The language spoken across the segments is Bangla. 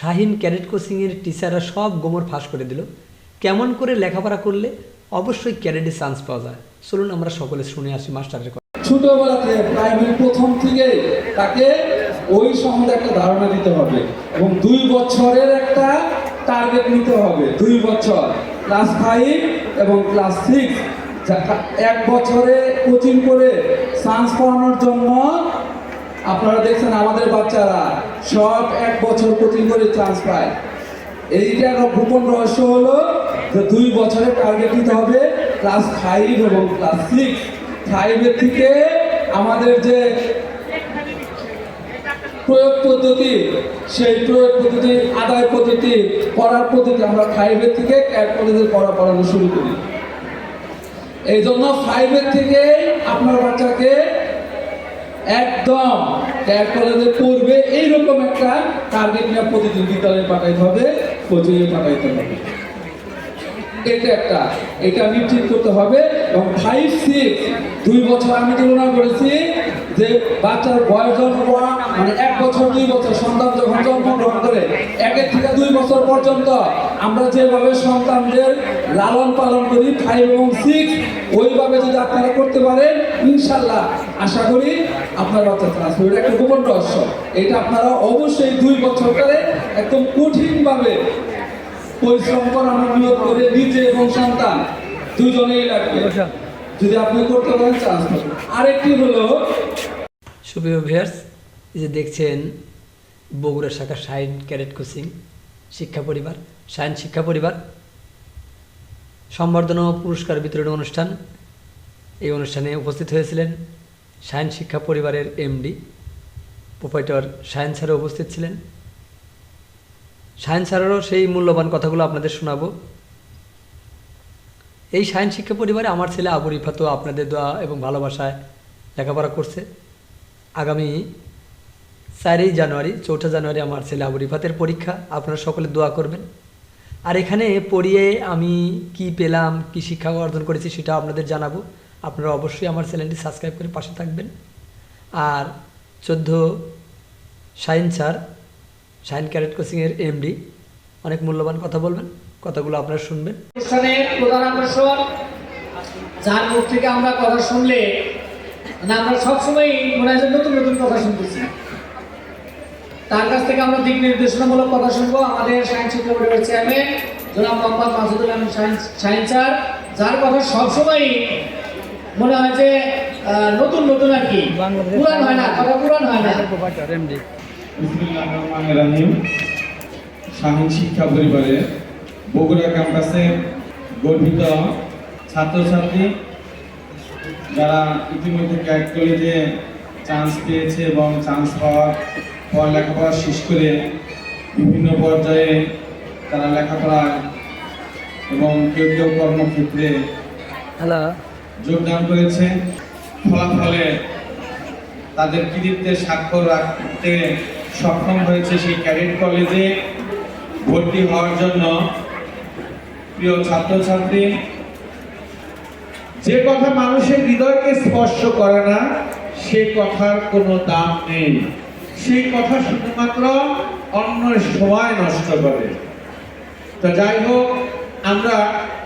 শাহিন ক্যাডেট কোচিংয়ের টিচাররা সব গোমর ফাঁস করে দিল। কেমন করে লেখাপড়া করলে অবশ্যই ক্যাডেটে চান্স পাওয়া যায়। চলুন আমরা সকলে শুনে আসি মাস্টারের কথা। ছোটবেলাতে প্রাইমারি প্রথম থেকে তাকে ওই সম্বন্ধে একটা ধারণা দিতে হবে এবং দুই বছরের একটা টার্গেট নিতে হবে। দুই বছর। ক্লাস ফাইভ এবং ক্লাস সিক্স এক বছরে কোচিং করে চান্স পাওয়ানোর জন্য আপনারা দেখছেন আমাদের বাচ্চারা সব এক বছর কোচিং করে চান্স পায়। এইটার গোপন রহস্য হলো যে দুই বছরের টার্গেট নিতে হবে ক্লাস ফাইভ এবং ক্লাস সিক্স ফাইভের থেকে আমাদের যে প্রয়োগ পদ্ধতি, সেই প্রয়োগ পদ্ধতি, আদায় পদ্ধতি পড়ার পদ্ধতি আমরা ফাইভের থেকে ক্যাট কলেজের পড়া পড়ানো শুরু করি। এই জন্য ফাইভের থেকে আপনার বাচ্চাকে একদম। ক্যাট কলেজে পড়বে, এইরকম একটা টার্গেট নিয়ে প্রতিদিন বিদ্যালয়ে পাঠাইতে হবে কোচিংয়ে পাঠাইতে হবে। এটা একটা। এটা নিশ্চিত করতে হবে। এবং ফাইভ সিক্স দুই বছর আমি তুলনা করেছি যে বাচ্চার বয়স জন্ম হওয়া মানে এক বছর, দুই বছর সন্তান যখন জন্মগ্রহণ করে, একের থেকে দুই বছর পর্যন্ত আমরা যেভাবে সন্তানদের লালন পালন করি ফাইভ এবং সিক্স ওইভাবে যদি আপনারা করতে পারেন, ইনশাল্লাহ আশা করি আপনার বাচ্চা পাবে এটা একটা গোপন রহস্য। এটা আপনারা অবশ্যই দুই বছর ধরে একদম কঠিনভাবে পরিশ্রম করানোর নিয়োগ করে নিজে এবং সন্তান দুজনেই লাগবে। যদি আপনি করতে পারেন চান্স পাবেন। আরেকটি হলো, সুপ্রিয় ভিয়ার্স যে দেখছেন বগুড়া শাখা সাইন ক্যাডেট কোচিং শিক্ষা পরিবার সায়েন্স শিক্ষা পরিবার, সম্বর্ধনা পুরস্কার বিতরণ অনুষ্ঠান। এই অনুষ্ঠানে উপস্থিত হয়েছিলেন সায়েন্স শিক্ষা পরিবারের এমডি প্রোপাইটর সায়েন্স স্যারও উপস্থিত ছিলেন। সায়েন্স স্যারেরও সেই মূল্যবান কথাগুলো আপনাদের শোনাবো। এই সায়েন্স শিক্ষা পরিবারে আমার ছেলে আবু রিফাতও আপনাদের দোয়া এবং ভালোবাসায় লেখাপড়া করছে। আগামী চারই জানুয়ারি, চৌঠা জানুয়ারি আমার ছেলে আবু ইফাতের পরীক্ষা। আপনারা সকলে দোয়া করবেন। আর এখানে পড়িয়ে আমি কি পেলাম, কি শিক্ষা অর্জন করেছি সেটা আপনাদের জানাব। আপনারা অবশ্যই আমার চ্যানেলটি সাবস্ক্রাইব করে পাশে থাকবেন। আর চোদ্দ সাইন স্যার সাইন ক্যারেট কোচিংয়ের এমডি, অনেক মূল্যবান কথা বলবেন। কথাগুলো আপনারা শুনবেন। অনুষ্ঠানের প্রধান আকর্ষণ যার মুখ থেকে আমরা কথা শুনলে মানে আমরা সবসময় মনে হয় নতুন নতুন কথা শুনতেছি। তার কাছ থেকে আমরা দিক নির্দেশনামূলক কথা শুনব আমাদের সায়েন্স শিক্ষা বোর্ডের চেয়ারম্যান জনাব মোহাম্মদ মাসুদুল আলম সায়েন্স স্যার যার কথা সবসময় মনে হয় যে আহ, নতুন নতুন আর কি। পুরান হয় না কথা পুরান হয় না। বিসমিল্লাহির রহমানির রহিম। শাহীন শিক্ষা পরিবারে বগুড়া ক্যাম্পাসে গঠিত ছাত্রছাত্রী যারা ইতিমধ্যে ক্যাট কলেজে চান্স পেয়েছে এবং চান্স পাওয়ার পর লেখাপড়া শেষ করে বিভিন্ন পর্যায়ে তারা লেখাপড়া এবং কেউ কেউ কর্মক্ষেত্রে যোগদান করেছে। ফলাফলে তাদের কৃতিত্বের স্বাক্ষর রাখতে সক্ষম হয়েছে সেই ক্যাডেট কলেজে ভর্তি হওয়ার জন্য। প্রিয় ছাত্রছাত্রী, যে কথা মানুষের হৃদয়কে স্পর্শ করে না, সে কথার কোনো দাম নেই। সেই কথা শুধুমাত্র অন্য সময় নষ্ট করে। তো যাই হোক, আমরা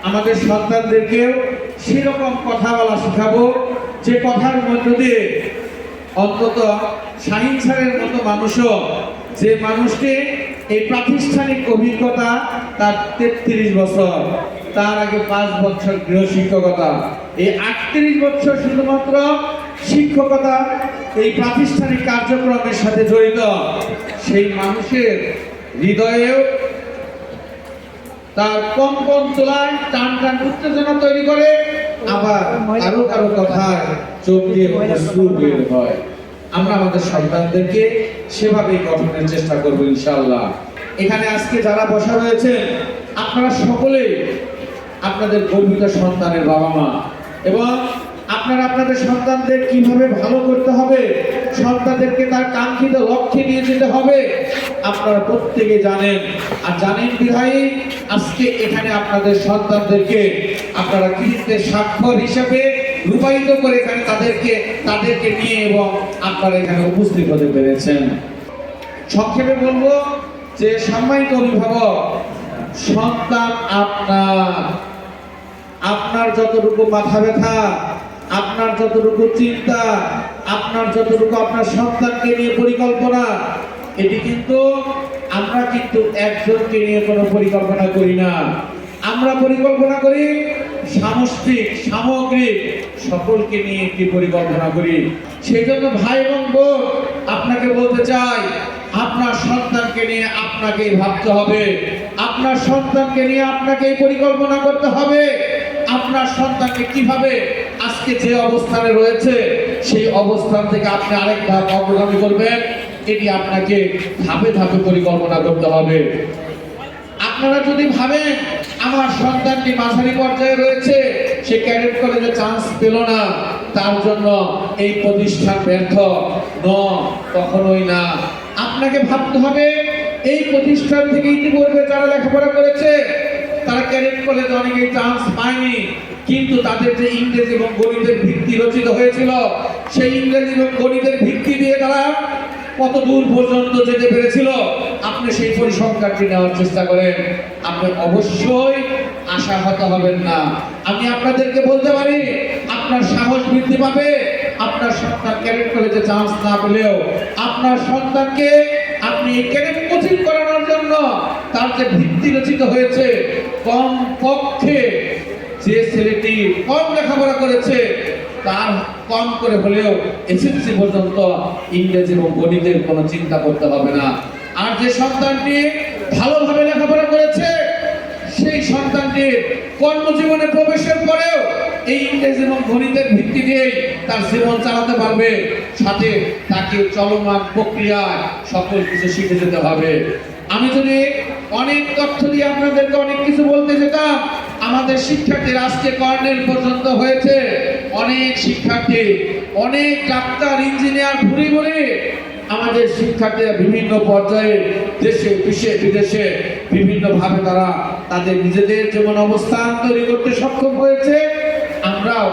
আমাদের সন্তানদেরকেও সেরকম কথা বলা শেখাবো, যে কথার মধ্য দিয়ে অন্তত শাহিন স্যারের মতো মানুষও, যে মানুষকে এই প্রাতিষ্ঠানিক অভিজ্ঞতা তার তেত্রিশ বছর। তার আগে পাঁচ বছর গৃহ শিক্ষকতা এই আটত্রিশ বছর শুধুমাত্র শিক্ষকতা এই প্রাতিষ্ঠানিক কার্যক্রমের সাথে জড়িত। সেই মানুষের হৃদয়েও তার কম্পন তোলায় টান টান উত্তেজনা তৈরি করে, আবার কারও কারও কথায় চোখ দিয়ে অশ্রু বের হয়। আমরা আমাদের সন্তানদেরকে সেভাবেই গঠনের চেষ্টা করব ইনশাআল্লাহ। এখানে আজকে যারা বসা রয়েছে, আপনারা সকলেই আপনাদের গর্বিত সন্তানের বাবা মা। এবং আপনারা আপনাদের সন্তানদের কীভাবে ভালো করতে হবে, সন্তানদেরকে তার কাঙ্ক্ষিত লক্ষ্যে নিয়ে যেতে হবে, আপনারা প্রত্যেকে জানেন। আর জানেন বিধায়ী আজকে এখানে আপনাদের সন্তানদেরকে আপনারা কৃতিত্বের স্বাক্ষর হিসেবে রূপায়িত করে এখানে তাদেরকে তাদেরকে নিয়ে এবং আপনারা এখানে উপস্থিত হতে পেরেছেন। সংক্ষেপে বলব যে সম্মানিত অভিভাবক, সন্তান আপনার। আপনার যতটুকু মাথা ব্যথা, আপনার যতটুকু চিন্তা, আপনার যতটুকু আপনার সন্তানকে নিয়ে পরিকল্পনা, এটি কিন্তু আমরা কিন্তু একজনকে নিয়ে কোনো পরিকল্পনা করি না। আমরা পরিকল্পনা করি সামষ্টিক, সামগ্রিক সকলকে নিয়ে একটি পরিকল্পনা করি। সেই জন্য ভাই এবং বোন, আপনাকে বলতে চাই আপনার সন্তানকে নিয়ে আপনাকেই ভাবতে হবে। আপনার সন্তানকে নিয়ে আপনাকেই পরিকল্পনা করতে হবে। আপনার সন্তানকে কীভাবে আজকে যে অবস্থানে রয়েছে, সেই অবস্থান থেকে আপনি আরেক ধাপ অগ্রগামী করবেন। এটি আপনাকে ধাপে ধাপে পরিকল্পনা করতে হবে। আপনারা যদি ভাবেন, আমার সন্তানটি মাঝারি পর্যায়ে রয়েছে, সে ক্যাডেট কলেজে চান্স পেল না, তার জন্য এই প্রতিষ্ঠান ব্যর্থ। ন, কখনোই না। আপনাকে ভাবতে হবে, এই প্রতিষ্ঠান থেকে ইতিপূর্বে যারা লেখাপড়া করেছে, তারা ক্যাডেট কলেজে অনেকেই চান্স পায়নি। কিন্তু তাদের যে ইংরেজি এবং গণিতের ভিত্তি রচিত হয়েছিল, সেই ইংরেজি এবং গণিতের ভিত্তি দিয়ে তারা কত দূর পর্যন্ত যেতে পেরেছিল, আপনি সেই পরিসংখ্যানটি নেওয়ার চেষ্টা করেন। আপনি অবশ্যই আশাহত হবেন না। আমি আপনাদেরকে বলতে পারি, আপনার সাহস বৃদ্ধি পাবে আপনার সন্তান ক্যাডেট কলেজে চান্স না পেলেও আপনার সন্তানকে আপনি ক্যাডেট কোচিং করানোর জন্য তার যে ভিত্তি রচিত হয়েছে কম পক্ষে যে ছেলেটি কম লেখাপড়া করেছে, তার কম করে হলেও এসএসসি পর্যন্ত ইংরেজি এবং গণিতের কোনো চিন্তা করতে হবে না। আর যে সন্তানটি ভালোভাবে লেখাপড়া করেছে, সেই সন্তানটির কর্মজীবনে প্রবেশের পরেও এই ইংরেজি এবং গণিতের ভিত্তি দিয়েই তার জীবন চালাতে পারবে, সাথে তাকে চলমান প্রক্রিয়ায় সকল কিছু শিখে যেতে হবে। আমি যদি অনেক তথ্য দিয়ে আপনাদেরকে অনেক কিছু বলতে যেতাম, আমাদের শিক্ষার্থীর আজকে কর্নেল পর্যন্ত হয়েছে। অনেক শিক্ষার্থী, অনেক ডাক্তার, ইঞ্জিনিয়ার ঘুরে ঘুরে আমাদের শিক্ষার্থীরা বিভিন্ন পর্যায়ে দেশে দেশে বিদেশে বিভিন্নভাবে তারা তাদের নিজেদের যেমন অবস্থান তৈরি করতে সক্ষম হয়েছে আমরাও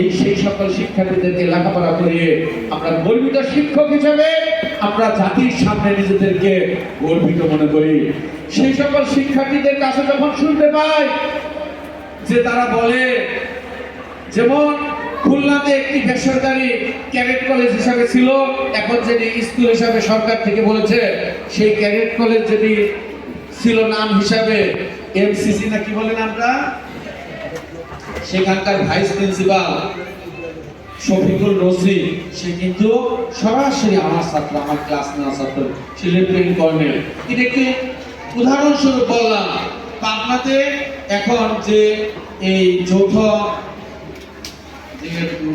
এই সেই সকল শিক্ষার্থীদেরকে লেখাপড়া করিয়ে আমরা গর্বিত শিক্ষক হিসেবে আমরা জাতির সামনে নিজেদেরকে গর্বিত মনে করি। সেই সকল শিক্ষার্থীদের কাছে যখন শুনতে পাই যে তারা বলে, যেমন খুলনাতে একটি বেসরকারি ক্যাডেট কলেজ হিসাবে ছিল, এখন যেটি স্কুল হিসাবে সরকার থেকে বলেছে, সেই ক্যাডেট কলেজ যেটি ছিল নাম হিসাবে, এমসিসি না কি বলে নামটা? সেখানকার ভাইস প্রিন্সিপাল শফিকুল রশি সে কিন্তু সরাসরি আমার ছাত্র, আমার ক্লাস নেওয়া ছাত্র, সে লেফটেন্যান্ট কর্নেল এটা একটি উদাহরণস্বরূপ বললাম, পাবনাতে এখন যে এই যৌথ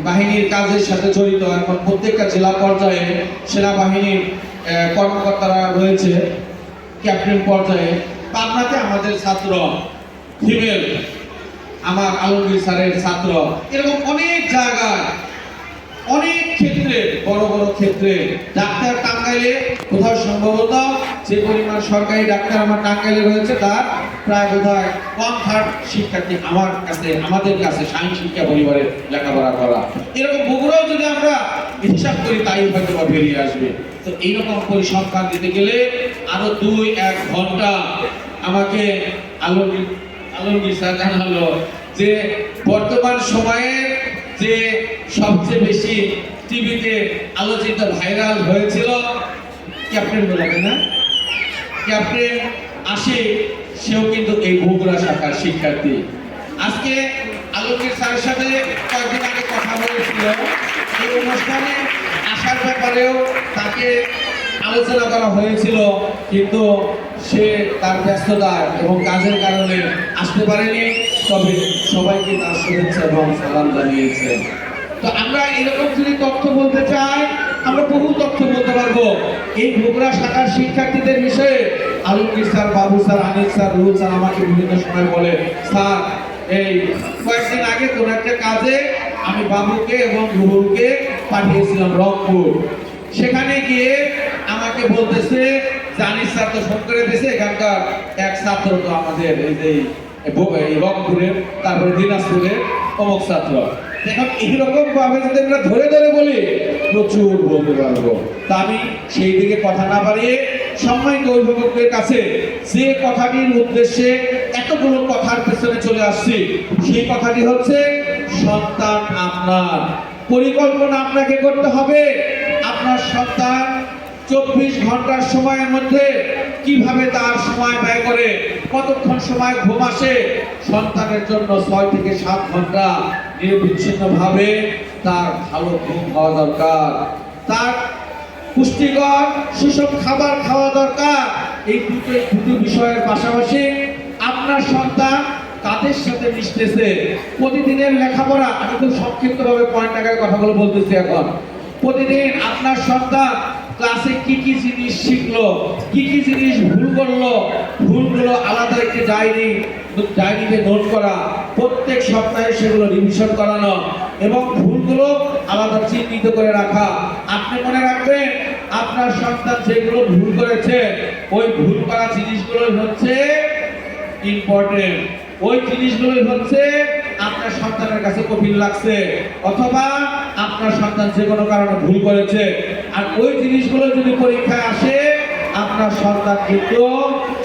বাহিনীর কাজের সাথে জড়িত, এখন প্রত্যেকটা জেলা পর্যায়ে সেনাবাহিনীর কর্মকর্তারা রয়েছে ক্যাপ্টেন পর্যায়ে। পাবনাতে আমাদের ছাত্র ফিমেল আমার আলমগীর স্যারের ছাত্র। এরকম অনেক জায়গায়, অনেক ক্ষেত্রে, বড় বড় ক্ষেত্রে ডাক্তার টাঙ্গাইলে কোথাও সম্ভবত যে পরিমাণ সরকারি ডাক্তার আমার টাঙ্গাইলে রয়েছে, তার প্রায় বোধ হয় ওয়ান থার্ড শিক্ষার্থী আমার কাছে, আমাদের কাছে সায়েন্স শিক্ষা পরিবারে লেখাপড়া করা। এরকম বগুড়াও যদি আমরা হিসাব করি, তাই হয়তো বা বেরিয়ে আসবে। তো এইরকম পরিসংখ্যান দিতে গেলে আরও দুই এক ঘণ্টা আমাকে আলমগীর আলমগীর স্যার জানালো যে বর্তমান সময়ে যে সবচেয়ে বেশি টিভিতে আলোচিত ভাইরাল হয়েছিল, ক্যাপ্টেন বলে না? ক্যাপ্টেন আসে সেও কিন্তু এই বগুড়া শাখার শিক্ষার্থী। আজকে আলোকের স্যারের সাথে কয়েকদিন আগে কথা বলেছিল এই অনুষ্ঠানে আসার ব্যাপারেও তাকে আলোচনা করা হয়েছিল, কিন্তু সে তার ব্যস্ততা এবং কাজের কারণে আসতে পারেনি। তবে সবাইকে তার শুভেচ্ছা এবং সালাম জানিয়েছে। তো আমরা এরকম যদি তথ্য বলতে চাই, আমরা বহু তথ্য বলতে পারব। এই বগুড়া শাখার শিক্ষার্থীদের বিষয়ে Alamgir sir, Babu sir, Anis sir, Ruhul sir আমাকে বিভিন্ন সময় বলে, স্যার, এই কয়েকদিন আগে কোন একটা কাজে আমি বাবুকে এবং রুহুলকে পাঠিয়েছিলাম রংপুর। সেখানে গিয়ে আমাকে বলতেছে জানিস স্যার তো ফোন করে দিয়েছে, এখানকার এক ছাত্র তো আমাদের, এই যে রংপুরের, তারপরে দিনাজপুরের অমুক ছাত্র। এখন এইরকম ভাবে যদি আমরা ধরে ধরে বলি, প্রচুর বলতে পারব তা আমি সেই দিকে কথা না বাড়িয়ে সম্মানিত অভিভাবকদের কাছে যে কথাটির উদ্দেশ্যে এতগুলো কথার পেছনে চলে আসছি, সেই কথাটি হচ্ছে, সন্তান আপনার। পরিকল্পনা আপনাকে করতে হবে। আপনার সন্তান চব্বিশ ঘণ্টার সময়ের মধ্যে কীভাবে তার সময় ব্যয় করে, কতক্ষণ সময় ঘুম আসে, সন্তানের জন্য ছয় থেকে সাত ঘণ্টা নিরবিচ্ছিন্ন ভাবে তার ভালো ঘুম হওয়া দরকার। তার পুষ্টিকর, সুষম খাবার খাওয়া দরকার। এই দুটো দুটো বিষয়ের পাশাপাশি আপনার সন্তান কাদের সাথে মিশতেছে, প্রতিদিনের লেখাপড়া, আমি খুব সংক্ষিপ্তভাবে পয়েন্ট আকারে কথাগুলো বলতেছি এখন। প্রতিদিন আপনার সন্তান ক্লাসে কি কি জিনিস শিখলো? কি কি জিনিস ভুল করল? ভুলগুলো আলাদা একটি ডায়েরি, ডায়েরিতে নোট করা। প্রত্যেক সপ্তাহে সেগুলো রিভিশন করানো এবং ভুলগুলো আলাদা চিহ্নিত করে রাখা। আপনি মনে রাখবেন, আপনার সন্তান যেগুলো ভুল করেছে, ওই ভুল করা জিনিসগুলোই হচ্ছে ইম্পর্টেন্ট ওই জিনিসগুলোই হচ্ছে আপনার সন্তানের কাছে কঠিন লাগছে, অথবা আপনার সন্তান যে কোনো কারণে ভুল করেছে। আর ওই জিনিসগুলো যদি পরীক্ষায় আসে, আপনার সন্তান কিন্তু,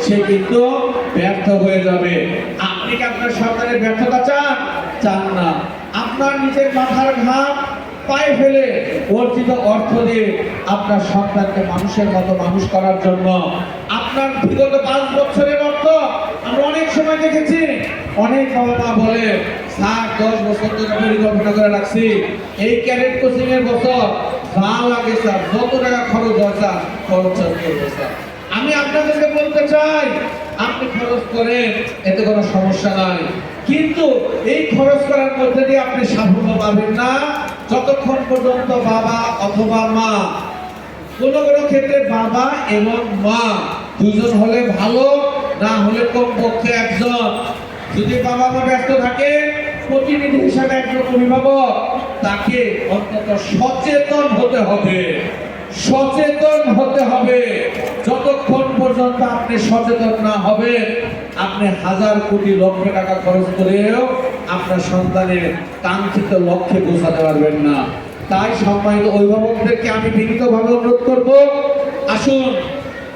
সে কিন্তু ব্যর্থ হয়ে যাবে। আপনি কি আপনার সন্তানের ব্যর্থতা চান? চান না। আপনার নিজের মাথার ঘাম পায়ে ফেলে অর্জিত অর্থ দিয়ে আপনার সন্তানকে মানুষের মতো মানুষ করার জন্য। আপনার বিগত পাঁচ বছরের অর্থ আমরা অনেক সময় দেখেছি। অনেক বাবা বলে স্যার দশ বছর ধরে পরিকল্পনা করে রাখছি। এই ক্যাডেট কোচিং এর বছর যা লাগে স্যার, যত টাকা খরচ হয় স্যার, খরচ করব স্যার। আমি আপনাদেরকে বলতে চাই, আপনি খরচ করেন, এতে কোনো সমস্যা নাই। কিন্তু এই খরচ করার মধ্যে দিয়ে আপনি সাফল্য পাবেন না। যতক্ষণ পর্যন্ত বাবা অথবা মা, কোন কোন ক্ষেত্রে বাবা এবং মা দুজন হলে ভালো, না হলে কমপক্ষে একজন। যদি বাবা মা ব্যস্ত থাকে, প্রতিনিধি হিসাবে একজন অভিভাবক, তাকে অন্তত সচেতন হতে হবে। সচেতন হতে হবে। যতক্ষণ পর্যন্ত আপনি সচেতন না হবে আপনি হাজার কোটি লক্ষ টাকা খরচ করেও আপনার সন্তানের কাঙ্ক্ষিত লক্ষ্যে পৌঁছাতে পারবেন না। তাই সম্মানিত অভিভাবকদেরকে আমি বিনীতভাবে অনুরোধ করব, আসুন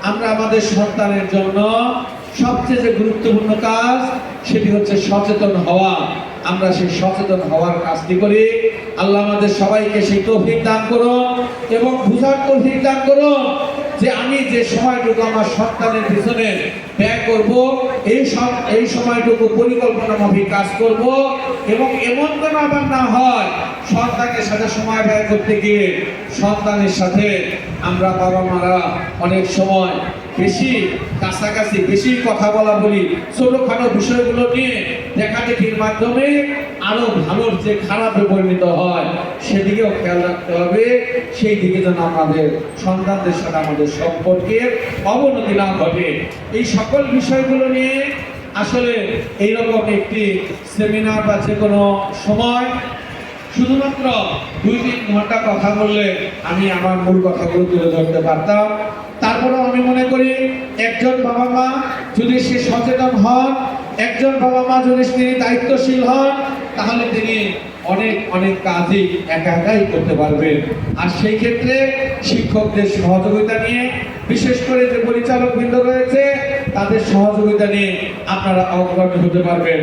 আমরা আমাদের সন্তানের জন্য সবচেয়ে যে গুরুত্বপূর্ণ কাজ সেটি হচ্ছে সচেতন হওয়া। আমরা সেই সচেতন হওয়ার কাজটি করি। আল্লাহ আমাদের সবাইকে সেই তৌফিক দান করুন এবং বুঝার তৌফিক দান করুন যে আমি যে সময়টুকু আমার সন্তানের পিছনে ব্যয় করব, এই এই সময়টুকু পরিকল্পনা মাফিক কাজ করব এবং এমন যেন আবার না হয় সন্তানের সাথে সময় ব্যয় করতে গিয়ে সন্তানের সাথে আমরা বাবা মারা অনেক সময় বেশি কাছাকাছি, বেশি কথা বলা বলি, ছোটোখাটো বিষয়গুলো নিয়ে দেখা দেখির মাধ্যমে আরও ভালোর যে খারাপে পরিণত হয়, সেদিকেও খেয়াল রাখতে হবে। সেই দিকে যেন আমাদের সন্তানদের সাথে আমাদের সম্পর্কের অবনতি না ঘটে। এই সকল বিষয়গুলো নিয়ে আসলে এইরকম একটি সেমিনার বা যে কোনো সময়, শুধুমাত্র দুই তিন ঘণ্টা কথা বললে আমি আমার মূল কথাগুলো তুলে ধরতে পারতাম। তারপরেও আমি মনে করি, একজন বাবা মা যদি সে সচেতন হন, একজন বাবা মা যদি তিনি দায়িত্বশীল হন তাহলে তিনি অনেক অনেক কাজই একা একাই করতে পারবেন। আর সেই ক্ষেত্রে শিক্ষকদের সহযোগিতা নিয়ে, বিশেষ করে যে পরিচালক বৃন্দ রয়েছে, তাদের সহযোগিতা নিয়ে আপনারা অগ্রগামী হতে পারবেন।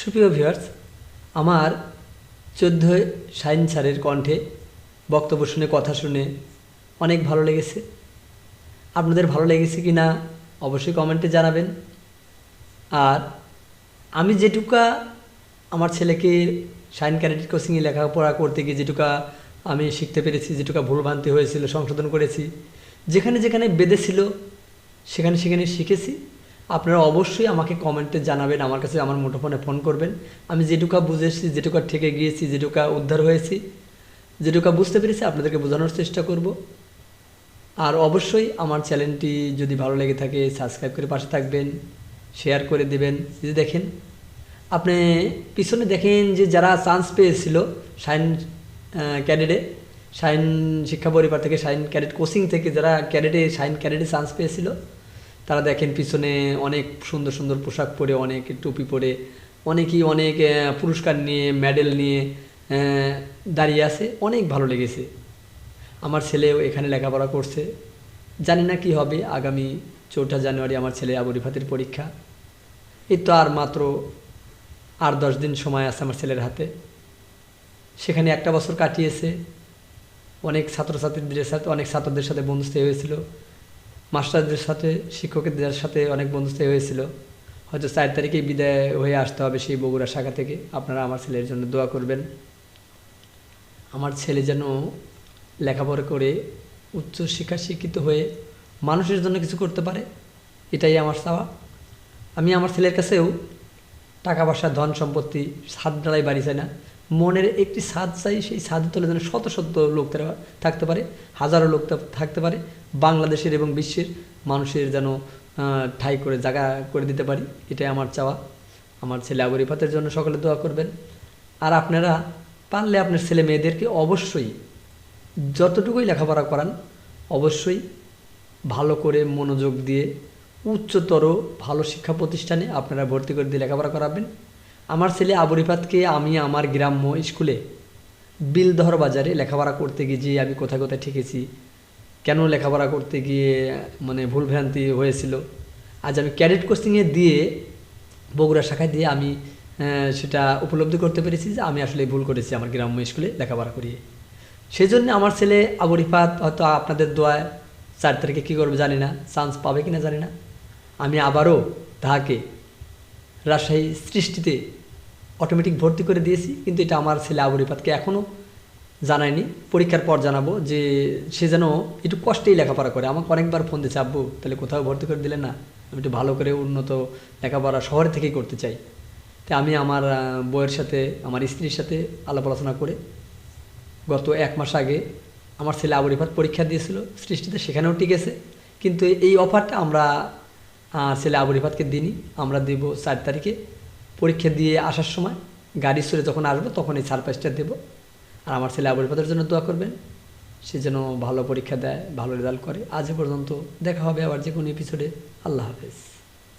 সুপ্রিয় ভিউয়ার্স আমার চোদ্দোই সাইন স্যারের কণ্ঠে বক্তব্য শুনে, কথা শুনে অনেক ভালো লেগেছে। আপনাদের ভালো লেগেছে কি না অবশ্যই কমেন্টে জানাবেন। আর আমি যেটুকা আমার ছেলেকে সাইন ক্যারেট কোচিংয়ে লেখাপড়া করতে গিয়ে যেটুকা আমি শিখতে পেরেছি, যেটুকা ভুলভ্রান্তি হয়েছিল, সংশোধন করেছি, যেখানে যেখানে বেঁধেছিল সেখানে সেখানে শিখেছি। আপনারা অবশ্যই আমাকে কমেন্টে জানাবেন, আমার কাছে আমার মুঠোফোনে ফোন করবেন। আমি যেটুকা বুঝেছি, যেটুকা ঠেকে গিয়েছি, যেটুকা উদ্ধার হয়েছি, যেটুকা বুঝতে পেরেছি, আপনাদেরকে বোঝানোর চেষ্টা করব। আর অবশ্যই আমার চ্যানেলটি যদি ভালো লেগে থাকে সাবস্ক্রাইব করে পাশে থাকবেন শেয়ার করে দেবেন। যদি দেখেন আপনি পিছনে দেখেন যে যারা চান্স পেয়েছিল, সাইন ক্যাডেটে সাইন শিক্ষা পরিবার থেকে, সাইন ক্যাডেট কোচিং থেকে যারা ক্যাডেটে সাইন ক্যাডেটে চান্স পেয়েছিল, তারা দেখেন পিছনে অনেক সুন্দর সুন্দর পোশাক পরে, অনেক টুপি পরে, অনেকেই অনেক পুরস্কার নিয়ে মেডেল নিয়ে দাঁড়িয়ে আছে, অনেক ভালো লেগেছে। আমার ছেলেও এখানে লেখাপড়া করছে। জানি না কি হবে, আগামী চৌঠা জানুয়ারি আমার ছেলে আবু রিফাতের পরীক্ষা। এই তো আর মাত্র আর দশ দিন সময় আছে আমার ছেলের হাতে। সেখানে একটা বছর কাটিয়েছে। অনেক ছাত্রছাত্রীদের সাথে, অনেক ছাত্রদের সাথে বন্ধুত্ব হয়েছিল। মাস্টারদের সাথে, শিক্ষকদের সাথে অনেক বন্ধুত্ব হয়েছিল। হয়তো চার তারিখে বিদায় হয়ে আসতে হবে সেই বগুড়া শাখা থেকে। আপনারা আমার ছেলের জন্য দোয়া করবেন। আমার ছেলে যেন লেখাপড়া করে উচ্চ শিক্ষা শিক্ষিত হয়ে মানুষের জন্য কিছু করতে পারে, এটাই আমার চাওয়া। আমি আমার ছেলের কাছেও টাকা পয়সা, ধন সম্পত্তি ছাদ ডালাই বাড়ি চাই না। মনের একটি ছাদ চাই, সেই ছাদের তলে যেন শত শত লোক তারা থাকতে পারে, হাজারো লোক থাকতে পারে, বাংলাদেশের এবং বিশ্বের মানুষের যেন ঠাই করে, জায়গা করে দিতে পারি, এটাই আমার চাওয়া। আমার ছেলে আবু রিফাতের জন্য সকলে দোয়া করবেন। আর আপনারা পারলে আপনার ছেলে মেয়েদেরকে অবশ্যই যতটুকুই লেখাপড়া করান, অবশ্যই ভালো করে মনোযোগ দিয়ে উচ্চতর ভালো শিক্ষা প্রতিষ্ঠানে আপনারা ভর্তি করে দিয়ে লেখাপড়া করাবেন। আমার ছেলে আবরিফাতকে আমি আমার গ্রাম্য স্কুলে বিলদহর বাজারে লেখাপড়া করতে গিয়ে যে আমি কোথায় কোথায় ঠেকেছি, কেন লেখাপড়া করতে গিয়ে মানে ভুলভ্রান্তি হয়েছিল, আজ আমি ক্যাডেট কোচিংয়ে দিয়ে, বগুড়া শাখায় দিয়ে আমি সেটা উপলব্ধি করতে পেরেছি যে আমি আসলে ভুল করেছি আমার গ্রাম্য স্কুলে লেখাপড়া করিয়ে। সেই জন্য আমার ছেলে আবু রিফাত হয়তো আপনাদের দোয়ায় চার তারিখে কী করবে জানি না চান্স পাবে কিনা জানি না। আমি আবারও তাহাকে রাজশাহী সৃষ্টিতে অটোমেটিক ভর্তি করে দিয়েছি কিন্তু এটা আমার ছেলে আবু রিফাতকে এখনও জানায়নি। পরীক্ষার পর জানাব যে সে যেন একটু কষ্টেই লেখাপড়া করে। আমাকে অনেকবার ফোন দিচ্ছে আব্বু তাহলে কোথাও ভর্তি করে দিলে না? আমি একটু ভালো করে উন্নত লেখাপড়া শহর থেকেই করতে চাই। তাই আমি আমার আহ, বউয়ের সাথে আমার স্ত্রীর সাথে আলাপ আলোচনা করে গত এক মাস আগে আমার ছেলে আবু রিফাত পরীক্ষা দিয়েছিল সৃষ্টিতে সেখানেও টিকেছে। কিন্তু এই অফারটা আমরা ছেলে আবু রিফাতকে দিনই আমরা দেব চার তারিখে। পরীক্ষা দিয়ে আসার সময় গাড়ি সরে যখন আসব, তখন এই সারপ্রাইজটা দেবো। আর আমার ছেলে আবু রিফাতের জন্য দোয়া করবেন, সে যেন ভালো পরীক্ষা দেয়, ভালো রেজাল্ট করে। আজ পর্যন্ত দেখা হবে আবার যে কোনো এপিসোডে আল্লাহ হাফেজ।